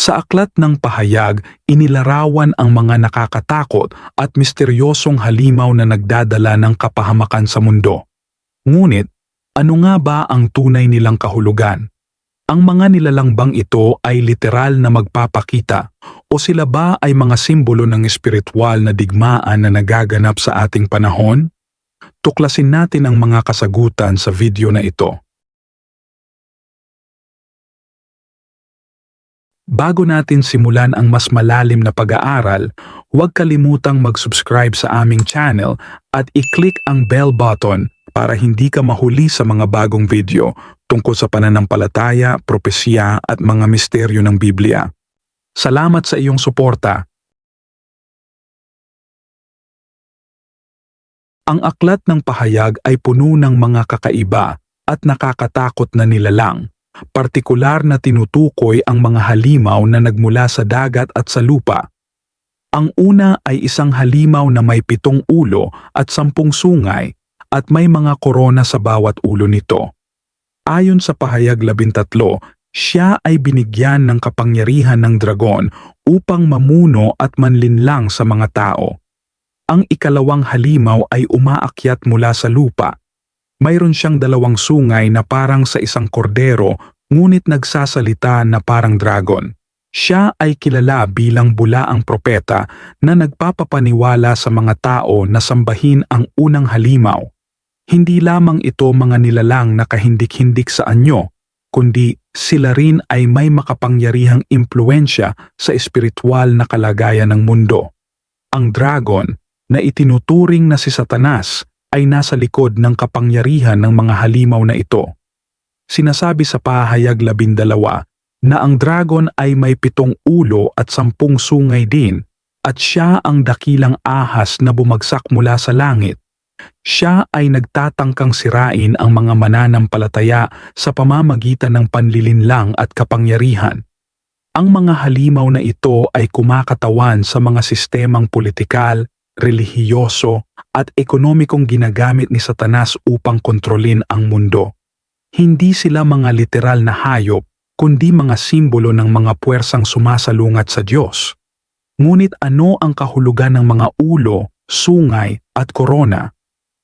Sa aklat ng pahayag, inilarawan ang mga nakakatakot at misteryosong halimaw na nagdadala ng kapahamakan sa mundo. Ngunit, ano nga ba ang tunay nilang kahulugan? Ang mga nilalang bang ito ay literal na magpapakita o sila ba ay mga simbolo ng espiritual na digmaan na nagaganap sa ating panahon? Tuklasin natin ang mga kasagutan sa video na ito. Bago natin simulan ang mas malalim na pag-aaral, huwag kalimutang mag-subscribe sa aming channel at i-click ang bell button para hindi ka mahuli sa mga bagong video tungkol sa pananampalataya, propesya at mga misteryo ng Biblia. Salamat sa iyong suporta. Ang aklat ng pahayag ay puno ng mga kakaiba at nakakatakot na nilalang partikular na tinutukoy ang mga halimaw na nagmula sa dagat at sa lupa. Ang una ay isang halimaw na may pitong ulo at sampung sungay at may mga korona sa bawat ulo nito. Ayon sa pahayag labintatlo, siya ay binigyan ng kapangyarihan ng dragon upang mamuno at manlinlang sa mga tao. Ang ikalawang halimaw ay umaakyat mula sa lupa mayroon siyang dalawang sungay na parang sa isang kordero ngunit nagsasalita na parang dragon. Siya ay kilala bilang bulaang propeta na nagpapapaniwala sa mga tao na sambahin ang unang halimaw. Hindi lamang ito mga nilalang na kahindik-hindik sa anyo, kundi sila rin ay may makapangyarihang impluensya sa espiritual na kalagayan ng mundo. Ang dragon na itinuturing na si Satanas ay nasa likod ng kapangyarihan ng mga halimaw na ito. Sinasabi sa pahayag labindalawa na ang dragon ay may pitong ulo at sampung sungay din at siya ang dakilang ahas na bumagsak mula sa langit. Siya ay nagtatangkang sirain ang mga mananampalataya sa pamamagitan ng panlilinlang at kapangyarihan. Ang mga halimaw na ito ay kumakatawan sa mga sistemang politikal, relihiyoso at ekonomikong ginagamit ni Satanas upang kontrolin ang mundo. Hindi sila mga literal na hayop kundi mga simbolo ng mga puwersang sumasalungat sa Diyos. Ngunit ano ang kahulugan ng mga ulo, sungay at korona?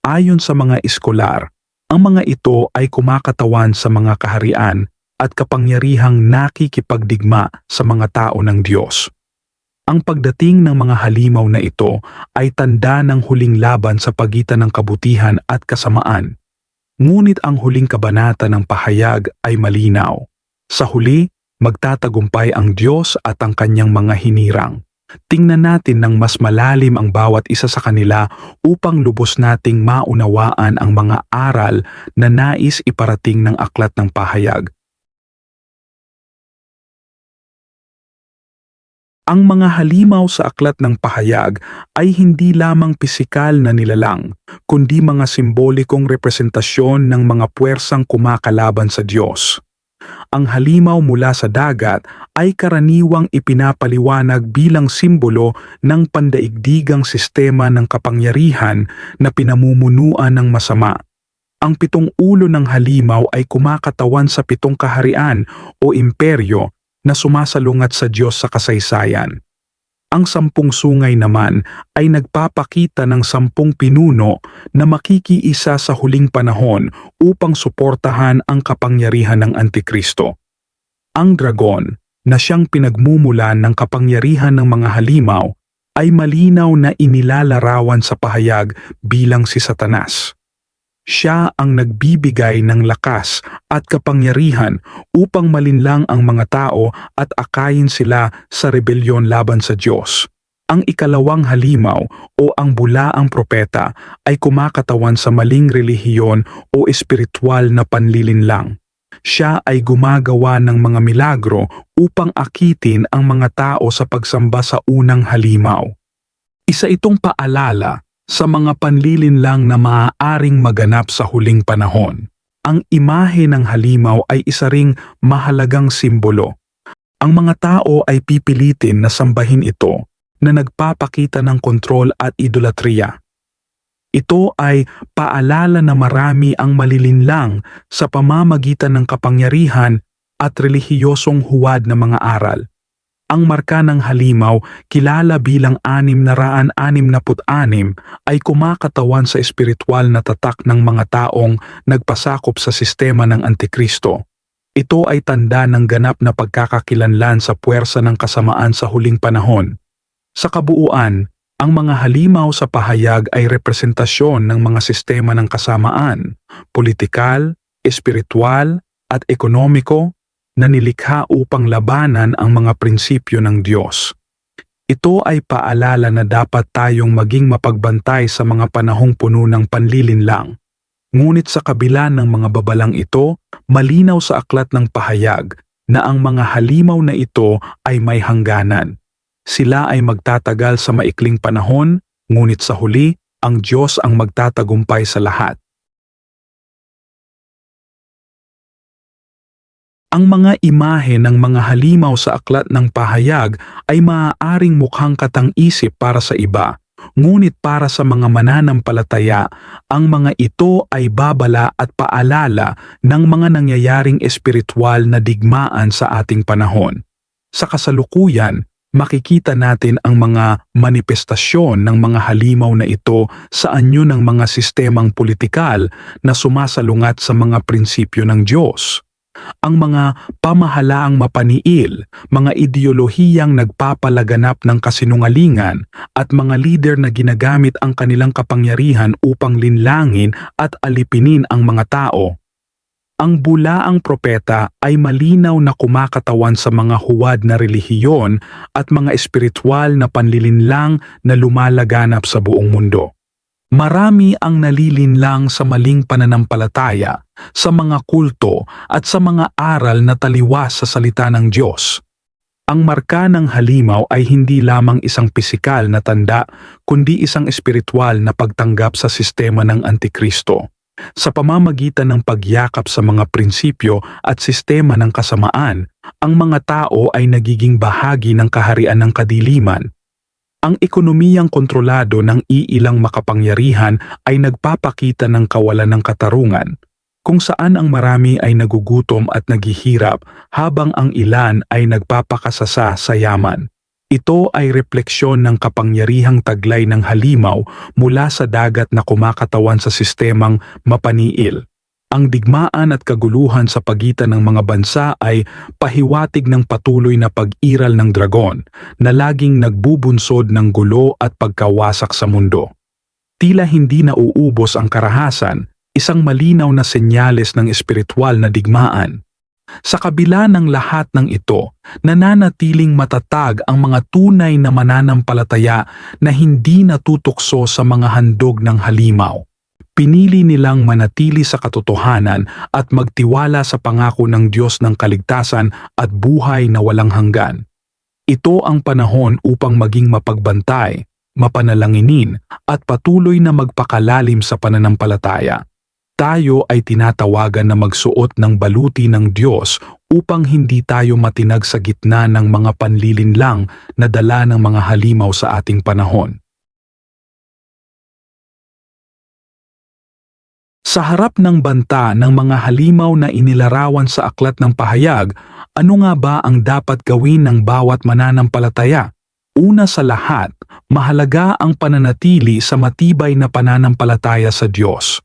Ayon sa mga eskolar, ang mga ito ay kumakatawan sa mga kaharian at kapangyarihang nakikipagdigma sa mga tao ng Diyos. Ang pagdating ng mga halimaw na ito ay tanda ng huling laban sa pagitan ng kabutihan at kasamaan. Ngunit ang huling kabanata ng pahayag ay malinaw. Sa huli, magtatagumpay ang Diyos at ang kanyang mga hinirang. Tingnan natin ng mas malalim ang bawat isa sa kanila upang lubos nating maunawaan ang mga aral na nais iparating ng aklat ng pahayag. Ang mga halimaw sa aklat ng pahayag ay hindi lamang pisikal na nilalang, kundi mga simbolikong representasyon ng mga puwersang kumakalaban sa Diyos. Ang halimaw mula sa dagat ay karaniwang ipinapaliwanag bilang simbolo ng pandaigdigang sistema ng kapangyarihan na pinamumunuan ng masama. Ang pitong ulo ng halimaw ay kumakatawan sa pitong kaharian o imperyo na sumasalungat sa Diyos sa kasaysayan. Ang sampung sungay naman ay nagpapakita ng sampung pinuno na makikiisa sa huling panahon upang suportahan ang kapangyarihan ng Antikristo. Ang dragon, na siyang pinagmumulan ng kapangyarihan ng mga halimaw, ay malinaw na inilalarawan sa pahayag bilang si Satanas. Siya ang nagbibigay ng lakas at kapangyarihan upang malinlang ang mga tao at akayin sila sa rebelyon laban sa Diyos. Ang ikalawang halimaw o ang bulaang propeta ay kumakatawan sa maling relihiyon o espiritual na panlilinlang. Siya ay gumagawa ng mga milagro upang akitin ang mga tao sa pagsamba sa unang halimaw. Isa itong paalala sa mga panlilinlang na maaaring maganap sa huling panahon. Ang imahe ng halimaw ay isa ring mahalagang simbolo. Ang mga tao ay pipilitin na sambahin ito na nagpapakita ng kontrol at idolatriya. Ito ay paalala na marami ang malilinlang sa pamamagitan ng kapangyarihan at relihiyosong huwad na mga aral. Ang marka ng halimaw, kilala bilang 666, ay kumakatawan sa espiritual na tatak ng mga taong nagpasakop sa sistema ng Antikristo. Ito ay tanda ng ganap na pagkakakilanlan sa puwersa ng kasamaan sa huling panahon. Sa kabuuan, ang mga halimaw sa pahayag ay representasyon ng mga sistema ng kasamaan, politikal, espiritual, at ekonomiko na nilikha upang labanan ang mga prinsipyo ng Diyos. Ito ay paalala na dapat tayong maging mapagbantay sa mga panahong puno ng panlilinlang. Ngunit sa kabila ng mga babalang ito, malinaw sa aklat ng pahayag na ang mga halimaw na ito ay may hangganan. Sila ay magtatagal sa maikling panahon, ngunit sa huli, ang Diyos ang magtatagumpay sa lahat. Ang mga imahe ng mga halimaw sa aklat ng pahayag ay maaaring mukhang katang-isip para sa iba, ngunit para sa mga mananampalataya, ang mga ito ay babala at paalala ng mga nangyayaring espiritual na digmaan sa ating panahon. Sa kasalukuyan, makikita natin ang mga manifestasyon ng mga halimaw na ito sa anyo ng mga sistemang politikal na sumasalungat sa mga prinsipyo ng Diyos ang mga pamahalaang mapaniil, mga ideolohiyang nagpapalaganap ng kasinungalingan at mga lider na ginagamit ang kanilang kapangyarihan upang linlangin at alipinin ang mga tao. Ang bulaang propeta ay malinaw na kumakatawan sa mga huwad na relihiyon at mga espiritual na panlilinlang na lumalaganap sa buong mundo. Marami ang nalilinlang sa maling pananampalataya, sa mga kulto at sa mga aral na taliwas sa salita ng Diyos. Ang marka ng halimaw ay hindi lamang isang pisikal na tanda, kundi isang espiritual na pagtanggap sa sistema ng Antikristo. Sa pamamagitan ng pagyakap sa mga prinsipyo at sistema ng kasamaan, ang mga tao ay nagiging bahagi ng kaharian ng kadiliman ang ekonomiyang kontrolado ng iilang makapangyarihan ay nagpapakita ng kawalan ng katarungan, kung saan ang marami ay nagugutom at naghihirap habang ang ilan ay nagpapakasasa sa yaman. Ito ay refleksyon ng kapangyarihang taglay ng halimaw mula sa dagat na kumakatawan sa sistemang mapaniil. Ang digmaan at kaguluhan sa pagitan ng mga bansa ay pahiwatig ng patuloy na pag-iral ng dragon na laging nagbubunsod ng gulo at pagkawasak sa mundo. Tila hindi na uubos ang karahasan, isang malinaw na senyales ng espiritual na digmaan. Sa kabila ng lahat ng ito, nananatiling matatag ang mga tunay na mananampalataya na hindi natutukso sa mga handog ng halimaw pinili nilang manatili sa katotohanan at magtiwala sa pangako ng Diyos ng kaligtasan at buhay na walang hanggan. Ito ang panahon upang maging mapagbantay, mapanalanginin at patuloy na magpakalalim sa pananampalataya. Tayo ay tinatawagan na magsuot ng baluti ng Diyos upang hindi tayo matinag sa gitna ng mga panlilinlang na dala ng mga halimaw sa ating panahon. Sa harap ng banta ng mga halimaw na inilarawan sa aklat ng pahayag, ano nga ba ang dapat gawin ng bawat mananampalataya? Una sa lahat, mahalaga ang pananatili sa matibay na pananampalataya sa Diyos.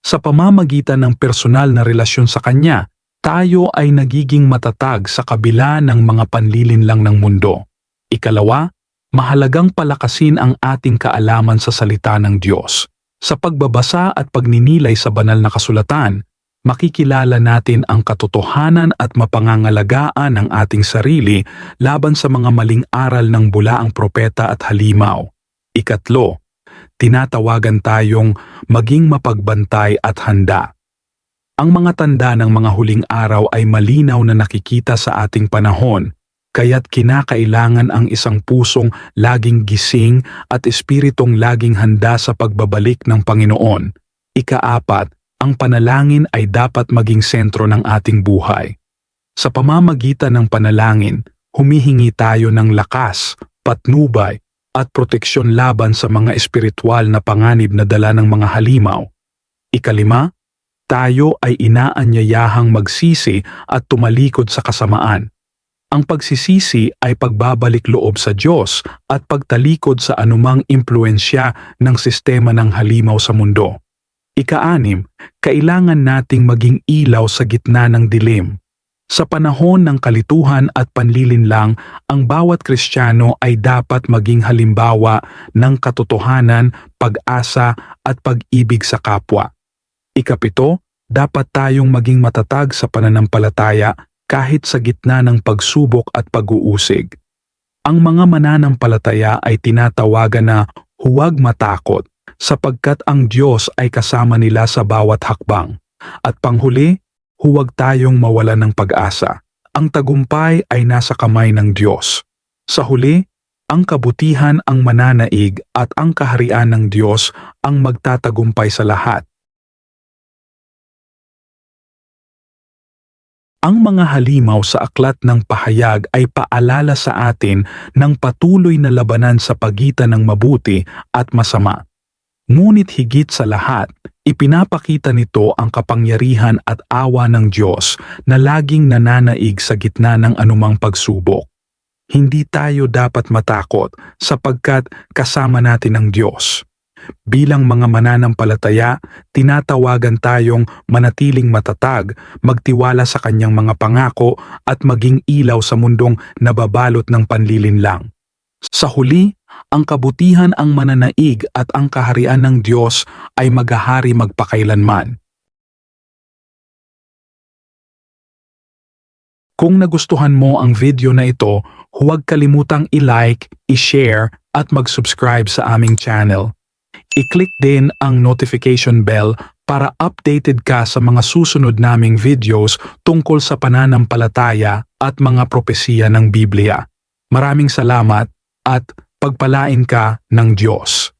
Sa pamamagitan ng personal na relasyon sa Kanya, tayo ay nagiging matatag sa kabila ng mga panlilinlang ng mundo. Ikalawa, mahalagang palakasin ang ating kaalaman sa salita ng Diyos. Sa pagbabasa at pagninilay sa banal na kasulatan, makikilala natin ang katotohanan at mapangangalagaan ng ating sarili laban sa mga maling aral ng bulaang propeta at halimaw. Ikatlo, tinatawagan tayong maging mapagbantay at handa. Ang mga tanda ng mga huling araw ay malinaw na nakikita sa ating panahon kaya't kinakailangan ang isang pusong laging gising at espiritong laging handa sa pagbabalik ng Panginoon. Ikaapat, ang panalangin ay dapat maging sentro ng ating buhay. Sa pamamagitan ng panalangin, humihingi tayo ng lakas, patnubay, at proteksyon laban sa mga espiritual na panganib na dala ng mga halimaw. Ikalima, tayo ay inaanyayahang magsisi at tumalikod sa kasamaan Ang pagsisisi ay pagbabalik loob sa Diyos at pagtalikod sa anumang impluensya ng sistema ng halimaw sa mundo. Ikaanim, kailangan nating maging ilaw sa gitna ng dilim. Sa panahon ng kalituhan at panlilinlang, ang bawat Kristiyano ay dapat maging halimbawa ng katotohanan, pag-asa at pag-ibig sa kapwa. Ikapito, dapat tayong maging matatag sa pananampalataya kahit sa gitna ng pagsubok at pag-uusig. Ang mga mananampalataya ay tinatawagan na huwag matakot sapagkat ang Diyos ay kasama nila sa bawat hakbang. At panghuli, huwag tayong mawala ng pag-asa. Ang tagumpay ay nasa kamay ng Diyos. Sa huli, ang kabutihan ang mananaig at ang kaharian ng Diyos ang magtatagumpay sa lahat. Ang mga halimaw sa aklat ng pahayag ay paalala sa atin ng patuloy na labanan sa pagitan ng mabuti at masama. Ngunit higit sa lahat, ipinapakita nito ang kapangyarihan at awa ng Diyos na laging nananaig sa gitna ng anumang pagsubok. Hindi tayo dapat matakot sapagkat kasama natin ang Diyos. Bilang mga mananampalataya, tinatawagan tayong manatiling matatag, magtiwala sa kanyang mga pangako at maging ilaw sa mundong nababalot ng panlilinlang. Sa huli, ang kabutihan ang mananaig at ang kaharian ng Diyos ay maghahari magpakailanman. Kung nagustuhan mo ang video na ito, huwag kalimutang i-like, i-share at mag-subscribe sa aming channel. I-click din ang notification bell para updated ka sa mga susunod naming videos tungkol sa pananampalataya at mga propesiya ng Biblia. Maraming salamat at pagpalain ka ng Diyos.